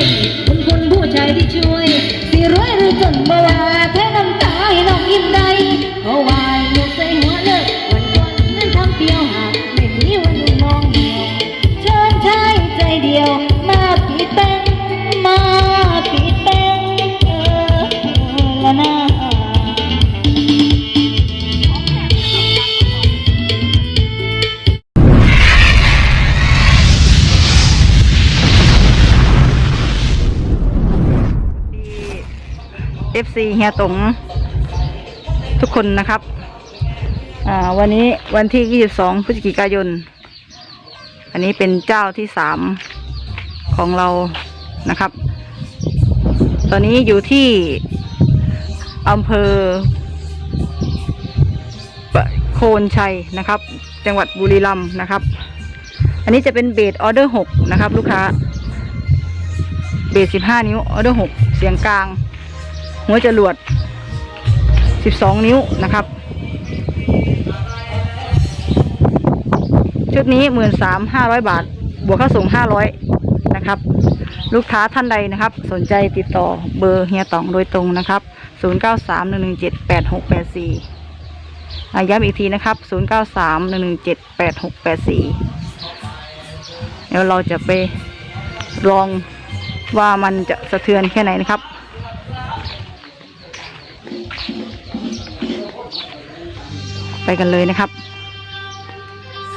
Lady. ซีเฮียตงทุกคนนะครับวันนี้วันที่ 22 พฤศจิกายน อันนี้เป็นเจ้าที่สามของเรานะครับ ตอนนี้อยู่ที่อำเภอโคนชัยนะครับ จังหวัดบุรีรัมย์นะครับ อันนี้จะเป็นเบสออเดอร์หกนะครับ ลูกค้า เบสสิบห้านิ้วออเดอร์หกเสียงกลาง หัวจรวด 12 นิ้วนะครับ ชุดนี้ 13,500 บาท บวกค่าส่ง 500 นะครับ ลูกค้าท่านใดนะครับ สนใจติดต่อเบอร์เฮียตองโดยตรงนะครับ 0931178684อะย้ำอีกทีนะครับ 0931178684 เดี๋ยวเราจะไปลองว่ามันจะสะเทือนแค่ไหนนะครับ ไปกันเลยนะครับ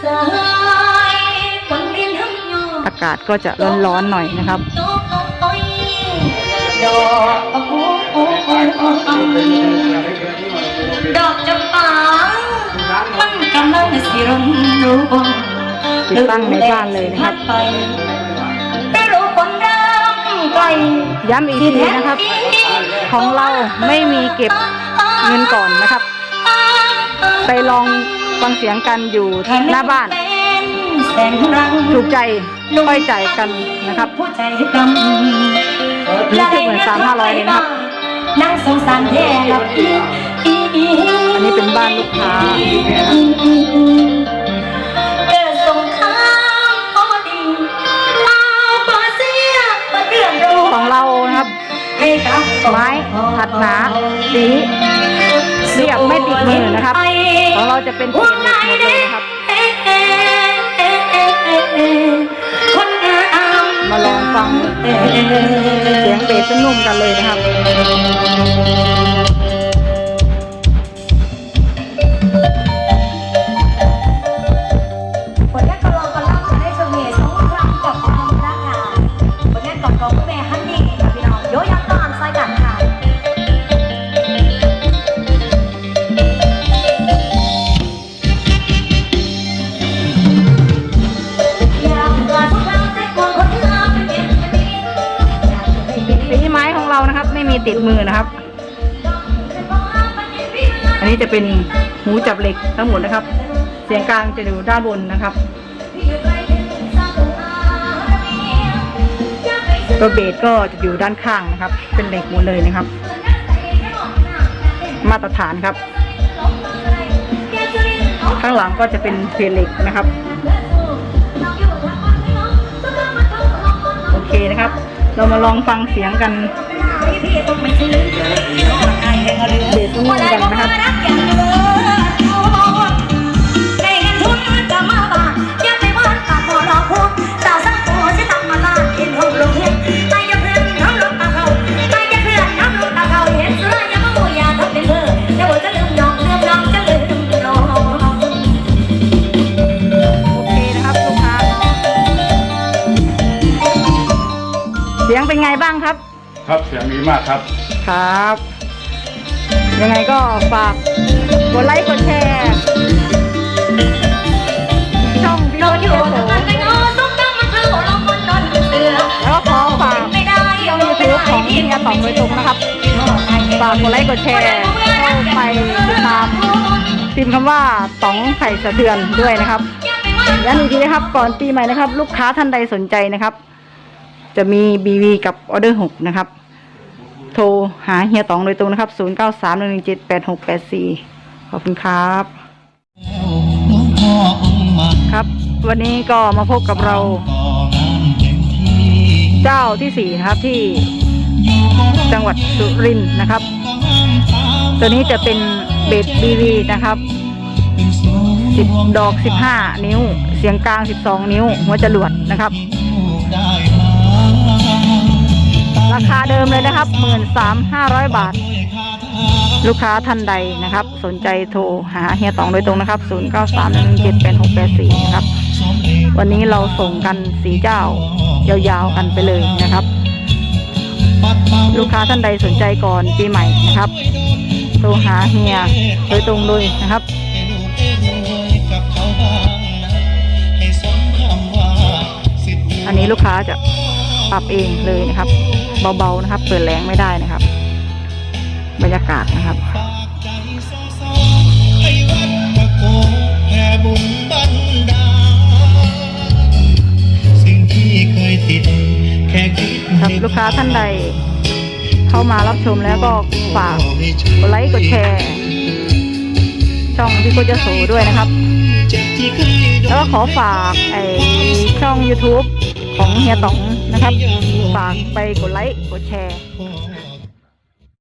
สายฝนรินทั้งยอดอากาศก็จะร้อนๆหน่อยนะครับดอกอ้อยดอกโอ้โหโอ้โหโอ้โหดอกจำปามันกำลังสิรนรู้บ่ติดตั้งในบ้านเลยนะครับไปไม่รู้คนรักไกลย้ำอีกทีนะครับ ของเราไม่มีเก็บเงินก่อนนะครับ ไปลองฟังเสียงกันอยู่หน้าบ้านแสงรังถูกใจค่อยจ่ายกันนะครับผู้ใจดำนี่คือเหมือน3-500เลยนะครับนั่งสงสารแย่หลับอีอีอีอันนี้เป็นบ้านลูกค้าเกิดสงครามพอดีเอาปาเสียมาเดือดร้อนของเรานะครับให้กับไม้ขัดหนาสีเรียบไม่ติดมือนะครับ ของเราจะเป็นเศษเหล็กหมดเลยนะครับ มาลองฟังเสียงเบสนุ่มกันเลยนะครับ ของเรานะครับ ไม่มีติดมือนะครับ อันนี้จะเป็นหูจับเหล็กทั้งหมดนะครับ เสียงกลางจะอยู่ด้านบนนะครับตัวเบสก็จะอยู่ด้านข้างนะครับ เป็นเหล็กหมดเลยนะครับ มาตรฐานครับ ข้างหลังก็จะเป็นเพลเหล็กนะครับ โอเคนะครับ เรามาลองฟังเสียงกันเบสนุ่มๆกันนะครั บ้างครับ ครับเสียงดีมากครับ ครับ ยังไงก็ฝากกดไลค์กดแชร์ช่องพี่โน้ตเทโสแล้วก็ขอฝากช่องยูทูบของพี่อาต๋องโดยตรงนะครับฝากกดไลค์กดแชร์เข้าไปติดตามพิมพ์คำว่าต๋องไข่สะเทือนด้วยนะครับย้ำอีกทีนะครับ ก่อนปีใหม่นะครับ ลูกค้าท่านใดสนใจนะครับ จะมี BV กับออเดอร์หกนะครับ โทรหาเฮียตองโดยตรงนะครับ 0 9 3 1 1 7 8 6 8 4 ขอบคุณครับหลวงพ่อองค์มันครับ วันนี้ก็มาพบกับเรา เจ้าที่สี่นะครับที่จังหวัดสุรินทร์นะครับ ตัวนี้จะเป็นเเบสบีวีนะครับสิบดอกสิบห้านิ้ว เสียงกลางสิบสองนิ้ว หัวจรวดนะครับ ราคาเดิมเลยนะครับหมื่นสามห้าร้อยบาท ลูกค้าท่านใดนะครับ สนใจโทรหาเฮียตองโดยตรงนะครับ0 9 3 1 7 8 6 8 4นะครับสมเด็จวันนี้เราส่งกันสีเจ้ายาวๆกันไปเลยนะครับ ลูกค้าท่านใดสนใจก่อนปีใหม่นะครับ โทรหาเฮียโดยตรงเลยนะครับอันนี้ลูกค้าจะปรับเองเลยนะครับ เบาๆนะครับ เปิดแรงไม่ได้นะครับ บรรยากาศนะครับครับลูกค้าท่านใด เข้ามารับชมแล้วก็ฝากกดไลค์กดแชร์ช่องพี่โกจะโสด้วยนะครับ แล้วก็ขอฝากไอช่อง YouTube ของเฮียต๋องนะครับ ฝากไปกดไลค์ กดแชร์